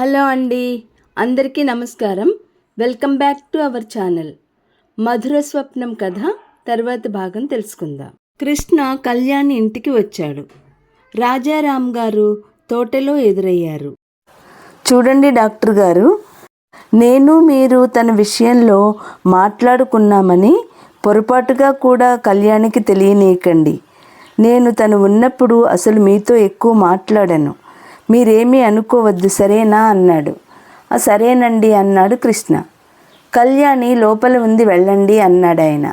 Hello అండి. అందరికీ నమస్కారం. Welcome back to our channel. మధుర స్వప్నం కథ తర్వాత భాగం తెలుసుకుందాం. కృష్ణ కళ్యాణి ఇంటికి వచ్చాడు. రాజారాం గారు తోటలో ఎదురయ్యారు. చూడండి డాక్టర్ గారు నేను మీరు తన విషయంలో మాట్లాడుకున్నామని పొరపాటుగా కూడా కళ్యాణికి తెలియనీయకండి. నేను తను ఉన్నప్పుడు అసలు మీతో ఎక్కువ మాట్లాడాను. మీరేమీ అనుకోవద్దు సరేనా? అన్నాడు. సరేనండి అన్నాడు కృష్ణ. కళ్యాణి లోపల ఉంది వెళ్ళండి అన్నాడు ఆయన.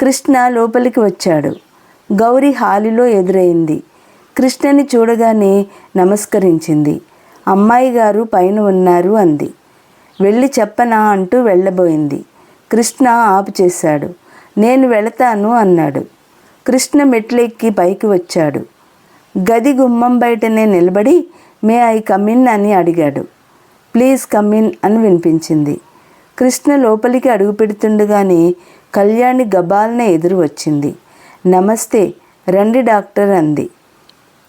కృష్ణ లోపలికి వచ్చాడు. గౌరి హాలులో ఎదురైంది. కృష్ణని చూడగానే నమస్కరించింది. అమ్మాయి గారు పైన ఉన్నారు అంది. వెళ్ళి చెప్పనా? అంటూ వెళ్ళబోయింది. కృష్ణ ఆపు చేశాడు. నేను వెళతాను అన్నాడు. కృష్ణ మెట్లెక్కి పైకి వచ్చాడు. గది గుమ్మం బయటనే నిలబడి మే ఐ కమిన్ అని అడిగాడు. ప్లీజ్ కమిన్ అని వినిపించింది. కృష్ణ లోపలికి అడుగు పెడుతుండగానే కళ్యాణి గబాల్న ఎదురు వచ్చింది. నమస్తే రండి డాక్టర్ అంది.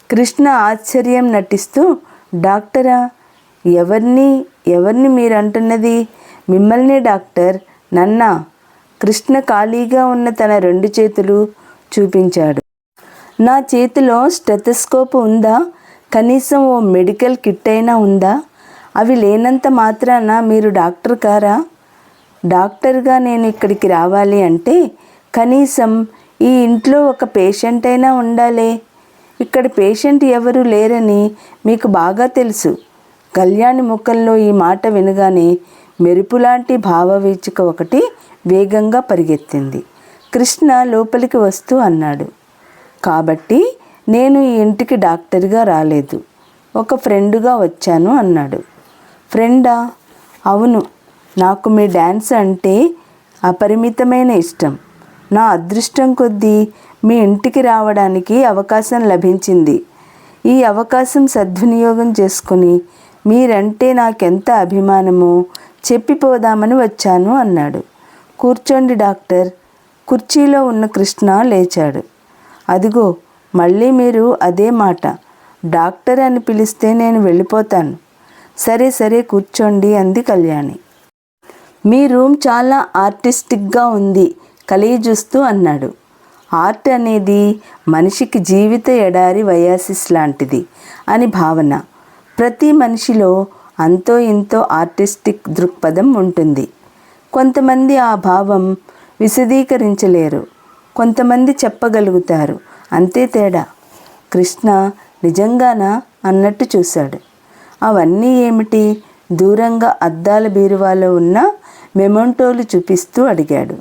కృష్ణ ఆశ్చర్యం నటిస్తూ డాక్టరా ఎవరిని ఎవరిని మీరు అంటున్నది మిమ్మల్ని డాక్టర్ నన్నా. కృష్ణ ఖాళీగా ఉన్న తన రెండు చేతులు చూపించాడు. నా చేతిలో స్టెథస్కోప్ ఉందా? కనీసం ఓ మెడికల్ కిట్ అయినా ఉందా? అవి లేనంత మాత్రాన మీరు డాక్టర్ కారా? డాక్టర్గా నేను ఇక్కడికి రావాలి అంటే కనీసం ఈ ఇంట్లో ఒక పేషెంట్ అయినా ఉండాలి. ఇక్కడ పేషెంట్ ఎవరు లేరని మీకు బాగా తెలుసు. కళ్యాణి ముఖంలో ఈ మాట వినగానే మెరుపులాంటి భావవీచిక ఒకటి వేగంగా పరిగెత్తింది. కృష్ణ లోపలికి వస్తూ అన్నాడు. కాబట్టి నేను ఈ ఇంటికి డాక్టర్గా రాలేదు. ఒక ఫ్రెండుగా వచ్చాను అన్నాడు. ఫ్రెండా? అవును. నాకు మీ డ్యాన్స్ అంటే అపరిమితమైన ఇష్టం. నా అదృష్టం కొద్దీ మీ ఇంటికి రావడానికి అవకాశం లభించింది. ఈ అవకాశం సద్వినియోగం చేసుకుని మీరంటే నాకెంత అభిమానమో చెప్పిపోదామని వచ్చాను అన్నాడు. కూర్చోండి డాక్టర్. కుర్చీలో ఉన్న కృష్ణ లేచాడు. అదిగో మళ్ళీ మీరు అదే మాట డాక్టర్ అని పిలిస్తే నేను వెళ్ళిపోతాను. సరే సరే కూర్చోండి అంది కళ్యాణి. మీ రూమ్ చాలా ఆర్టిస్టిక్గా ఉంది కలిగి చూస్తూ అన్నాడు. ఆర్ట్ అనేది మనిషికి జీవిత ఎడారి వయాసిస్ లాంటిది అని భావన. ప్రతి మనిషిలో అంతో ఇంతో ఆర్టిస్టిక్ దృక్పథం ఉంటుంది. కొంతమంది ఆ భావం విశదీకరించలేరు. కొంతమంది చెప్పగలుగుతారు. అంతే తేడా. కృష్ణ నిజంగానా అన్నట్టు చూశాడు. అవన్నీ ఏమిటి? దూరంగా అద్దాల బీరువాలో ఉన్న మెమంటోలు చూపిస్తూ అడిగాడు.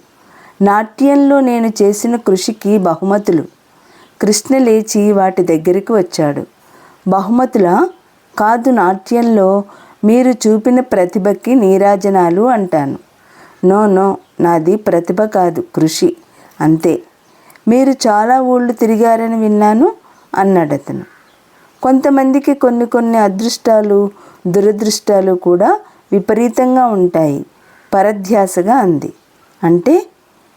నాట్యంలో నేను చేసిన కృషికి బహుమతులు. కృష్ణ లేచి వాటి దగ్గరికి వచ్చాడు. బహుమతుల? కాదు నాట్యంలో మీరు చూపిన ప్రతిభకి నీరాజనాలు అంటాను. నో నో నాది ప్రతిభ కాదు కృషి. అంతే. మీరు చాలా ఊళ్ళు తిరిగారని విన్నాను అన్నాడు అతను. కొంతమందికి కొన్ని కొన్ని అదృష్టాలు దురదృష్టాలు కూడా విపరీతంగా ఉంటాయి పరధ్యాసగా అంది. అంటే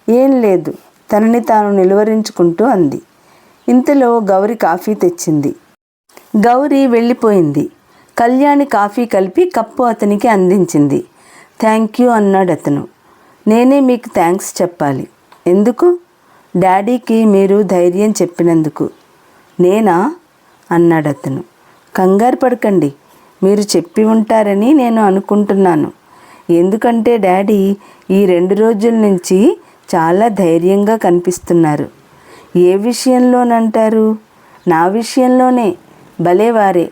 ఏం లేదు తనని తాను నిలువరించుకుంటూ అంది. ఇంతలో గౌరి కాఫీ తెచ్చింది. గౌరి వెళ్ళిపోయింది. కళ్యాణి కాఫీ కలిపి కప్పు అతనికి అందించింది. థ్యాంక్ యూ అన్నాడు అతను. నేనే మీకు థ్యాంక్స్ చెప్పాలి. ఎందుకు? డాడీకి మీరు ధైర్యం చెప్పినందుకు. నేనా? అన్నాడు అతను కంగారు పడకండి. మీరు చెప్పి ఉంటారని నేను అనుకుంటున్నాను. ఎందుకంటే డాడీ ఈ రెండు రోజుల నుంచి చాలా ధైర్యంగా కనిపిస్తున్నారు. ఏ విషయంలోనంటారు? నా విషయంలోనే. భలేవారే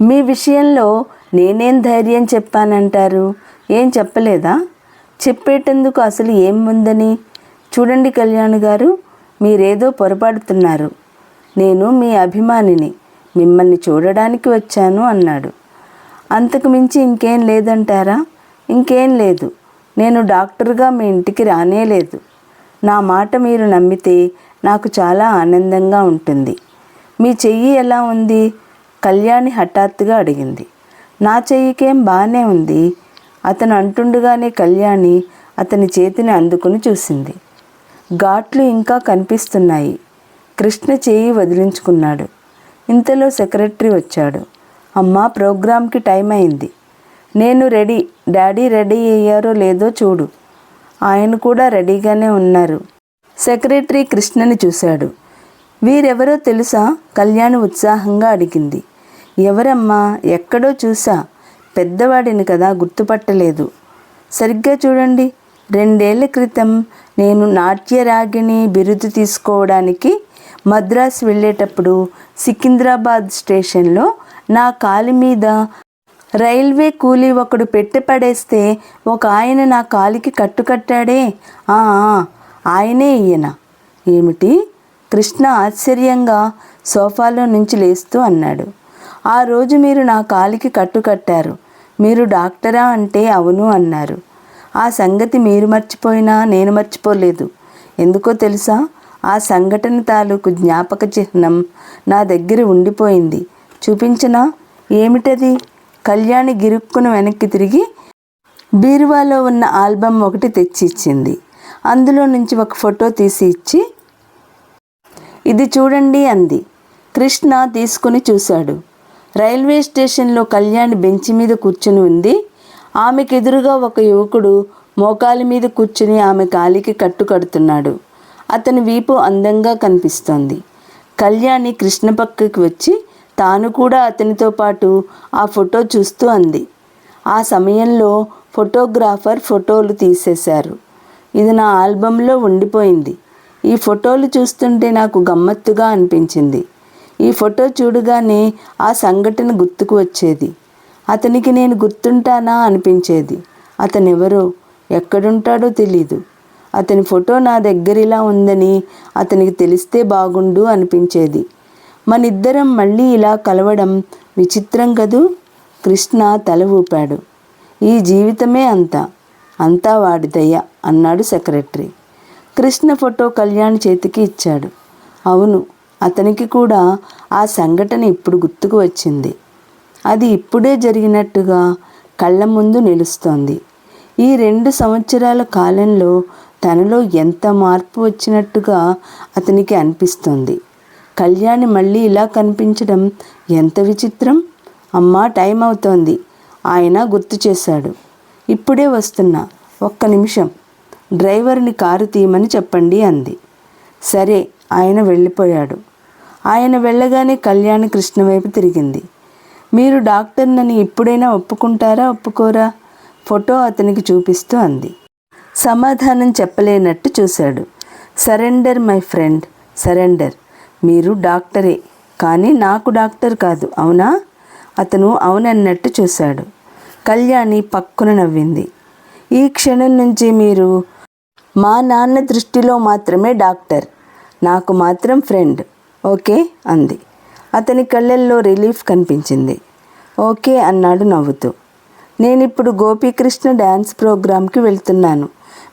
మీ విషయంలో నేనేం ధైర్యం చెప్పానంటారు? ఏం చెప్పలేదా? చెప్పేటందుకు అసలు ఏం ఉందని? చూడండి కళ్యాణ్ గారు మీరేదో పొరపాడుతున్నారు నేను మీ అభిమానిని మిమ్మల్ని చూడడానికి వచ్చాను అన్నాడు. అంతకు మించి ఇంకేం లేదంటారా? ఇంకేం లేదు. నేను డాక్టర్గా మీ ఇంటికి రానే లేదు. నా మాట మీరు నమ్మితే నాకు చాలా ఆనందంగా ఉంటుంది. మీ చెయ్యి ఎలా ఉంది? కళ్యాణి హఠాత్తుగా అడిగింది. నా చెయ్యికేం బాగానే ఉంది? అతను అంటుండగానే కళ్యాణి అతని చేతిని అందుకుని చూసింది. ఘాట్లు ఇంకా కనిపిస్తున్నాయి. కృష్ణ చేయి వదిలించుకున్నాడు. ఇంతలో సెక్రటరీ వచ్చాడు. అమ్మా ప్రోగ్రామ్కి టైం అయింది. నేను రెడీ. డాడీ రెడీ అయ్యారో లేదో చూడు. ఆయన కూడా రెడీగానే ఉన్నారు. సెక్రటరీ కృష్ణని చూశాడు. వీరెవరో తెలుసా? కళ్యాణ్ ఉత్సాహంగా అడిగింది. ఎవరమ్మా? ఎక్కడో చూసా. పెద్దవాడిని కదా గుర్తుపట్టలేదు. సరిగ్గా చూడండి. రెండేళ్ళ క్రితం నేను నాట్యరాగిణి బిరుదు తీసుకోవడానికి మద్రాస్ వెళ్ళేటప్పుడు సికింద్రాబాద్ స్టేషన్లో నా కాలి మీద రైల్వే కూలీ ఒకడు పెట్టి పడేస్తే ఒక ఆయన నా కాలికి కట్టుకట్టాడే ఆయనే ఈయన. ఏమిటి? కృష్ణ ఆశ్చర్యంగా సోఫాలో నుంచి లేస్తూ అన్నాడు. ఆ రోజు మీరు నా కాలికి కట్టుకట్టారు మీరు డాక్టరా అంటే అవును అన్నారు. ఆ సంగతి మీరు మర్చిపోయినా నేను మర్చిపోలేదు. ఎందుకో తెలుసా? ఆ సంఘటన తాలూకు జ్ఞాపక చిహ్నం నా దగ్గర ఉండిపోయింది. చూపించనా? ఏమిటది? కళ్యాణి గిరుక్కును వెనక్కి తిరిగి బీరువాలో ఉన్న ఆల్బమ్ ఒకటి తెచ్చి ఇచ్చింది అందులో నుంచి ఒక ఫోటో తీసి ఇచ్చి ఇది చూడండి అంది. కృష్ణ తీసుకుని చూశాడు. రైల్వే స్టేషన్లో కళ్యాణి బెంచి మీద కూర్చుని ఉంది. ఆమెకు ఎదురుగా ఒక యువకుడు మోకాలి మీద కూర్చుని ఆమె కాలికి కట్టు కడుతున్నాడు. అతని వీపు అందంగా కనిపిస్తోంది. కళ్యాణి కృష్ణ పక్కకి వచ్చి తాను కూడా అతనితో పాటు ఆ ఫోటో చూస్తూ అంది. ఆ సమయంలో ఫోటోగ్రాఫర్ ఫోటోలు తీసేశారు. ఇది నా ఆల్బంలో ఉండిపోయింది. ఈ ఫోటోలు చూస్తుంటే నాకు గమ్మత్తుగా అనిపించింది. ఈ ఫోటో చూడగానే ఆ సంఘటన గుర్తుకు వచ్చేది. అతనికి నేను గుర్తుంటానా అనిపించేది. అతనెవరో ఎక్కడుంటాడో తెలీదు. అతని ఫోటో నా దగ్గర ఇలా ఉందని అతనికి తెలిస్తే బాగుండు అనిపించేది. మనిద్దరం మళ్ళీ ఇలా కలవడం విచిత్రం కదూ? కృష్ణ తల ఊపాడు. ఈ జీవితమే అంత. అంతా వాడి దయ అన్నాడు సెక్రటరీ. కృష్ణ ఫోటో కళ్యాణ్ చేతికి ఇచ్చాడు. అవును అతనికి కూడా ఆ సంఘటన ఇప్పుడు గుర్తుకు వచ్చింది. అది ఇప్పుడే జరిగినట్టుగా కళ్ళ ముందు నిలుస్తోంది. ఈ రెండు సంవత్సరాల కాలంలో తనలో ఎంత మార్పు వచ్చినట్టుగా అతనికి అనిపిస్తోంది. కళ్యాణి మళ్ళీ ఇలా కనిపించడం ఎంత విచిత్రం? అమ్మా టైం అవుతోంది. ఆయన గుర్తు చేశాడు. ఇప్పుడే వస్తున్నా. ఒక్క నిమిషం. డ్రైవర్ని కారు తీయమని చెప్పండి అంది. సరే ఆయన వెళ్ళిపోయాడు. ఆయన వెళ్ళగానే కళ్యాణి కృష్ణ వైపు తిరిగింది. మీరు డాక్టర్నని ఇప్పుడైనా ఒప్పుకుంటారా ఒప్పుకోరా? ఫోటో అతనికి చూపిస్తూ అంది. సమాధానం చెప్పలేనట్టు చూశాడు. Surrender my friend surrender. మీరు డాక్టరే కానీ నాకు డాక్టర్ కాదు అవునా? అతను అవునన్నట్టు చూశాడు. కళ్యాణి పక్కున నవ్వింది. ఈ క్షణం నుంచి మీరు మా నాన్న దృష్టిలో మాత్రమే డాక్టర్. నాకు మాత్రం ఫ్రెండ్. ఓకే? అంది. అతని కళ్ళల్లో రిలీఫ్ కనిపించింది. ఓకే అన్నాడు నవ్వుతూ. నేనిప్పుడు గోపీకృష్ణ డ్యాన్స్ ప్రోగ్రామ్కి వెళ్తున్నాను.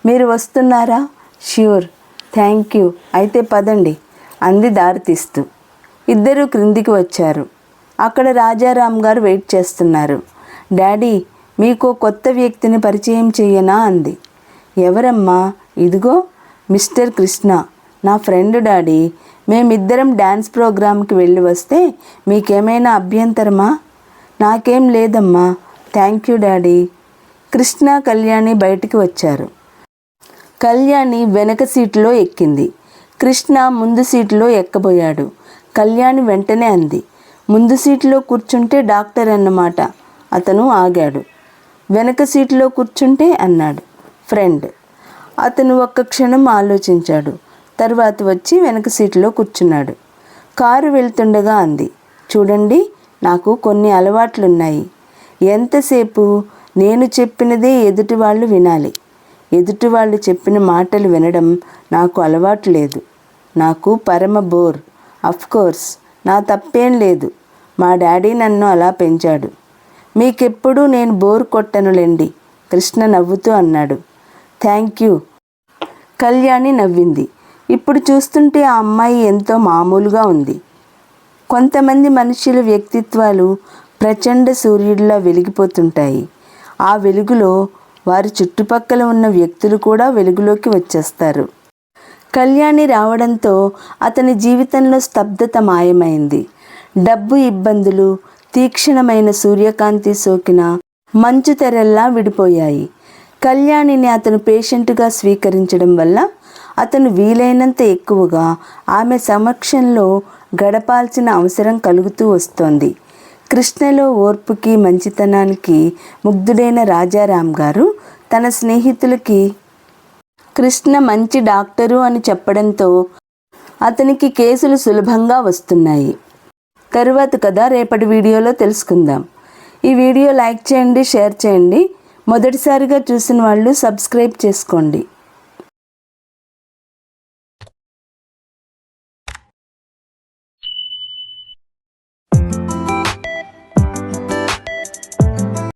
మీరు వస్తున్నారా? ష్యూర్. Thank you. అయితే పదండి. అంది దారితీస్తూ. ఇద్దరూ క్రిందికి వచ్చారు. అక్కడ రాజారాం గారు వెయిట్ చేస్తున్నారు. డాడీ మీకు కొత్త వ్యక్తిని పరిచయం చేయనా? అంది. ఎవరమ్మా? ఇదిగో మిస్టర్ కృష్ణ. నా ఫ్రెండ్ డాడీ. మేమిద్దరం డ్యాన్స్ ప్రోగ్రామ్కి వెళ్ళి వస్తే మీకేమైనా అభ్యంతరమా? నాకేం లేదమ్మా. Thank you daddy. Krishna Kalyani బయటికి వచ్చారు. కళ్యాణి వెనక సీటులో ఎక్కింది. కృష్ణ ముందు సీటులో ఎక్కబోయాడు. కళ్యాణి వెంటనే అంది. ముందు సీటులో కూర్చుంటే డాక్టర్ అన్నమాట. అతను ఆగాడు. వెనక సీటులో కూర్చుంటే అన్నాడు. ఫ్రెండ్. అతను ఒక్క క్షణం ఆలోచించాడు. తర్వాత వచ్చి వెనక సీట్లో కూర్చున్నాడు. కారు వెళ్తుండగా అంది చూడండి నాకు కొన్ని అలవాట్లున్నాయి. ఎంతసేపు? నేను చెప్పినదే ఎదుటి వాళ్ళు వినాలి. ఎదుటి వాళ్ళు చెప్పిన మాటలు వినడం నాకు అలవాటు లేదు. నాకు పరమ బోర్. కోర్స్ నా తప్పేం లేదు. మా డాడీ నన్ను అలా పెంచాడు. మీకెప్పుడూ నేను బోర్ కొట్టనులేండి కృష్ణ నవ్వుతూ అన్నాడు. Thank you. కళ్యాణి నవ్వింది. ఇప్పుడు చూస్తుంటే ఆ అమ్మాయి ఎంతో మామూలుగా ఉంది. కొంతమంది మనుషుల వ్యక్తిత్వాలు ప్రచండ సూర్యుడిలా వెలిగిపోతుంటాయి. ఆ వెలుగులో వారి చుట్టుపక్కల ఉన్న వ్యక్తులు కూడా వెలుగులోకి వచ్చేస్తారు. కళ్యాణి రావడంతో అతని జీవితంలో స్తబ్దత మాయమైంది. డబ్బు ఇబ్బందులు తీక్షణమైన సూర్యకాంతి సోకిన మంచు తెరల్లా విడిపోయాయి. కళ్యాణిని అతను పేషెంట్గా స్వీకరించడం వల్ల అతను వీలైనంత ఎక్కువగా ఆమె సమక్షంలో గడపాల్సిన అవసరం కలుగుతూ వస్తోంది. కృష్ణలో ఓర్పుకి మంచితనానికి ముగ్ధుడైన రాజారాం గారు తన స్నేహితులకి కృష్ణ మంచి డాక్టరు అని చెప్పడంతో అతనికి కేసులు సులభంగా వస్తున్నాయి. తరువాత కదా రేపటి వీడియోలో తెలుసుకుందాం. ఈ వీడియో లైక్ చేయండి షేర్ చేయండి. మొదటిసారిగా చూసిన వాళ్ళు సబ్స్క్రైబ్ చేసుకోండి.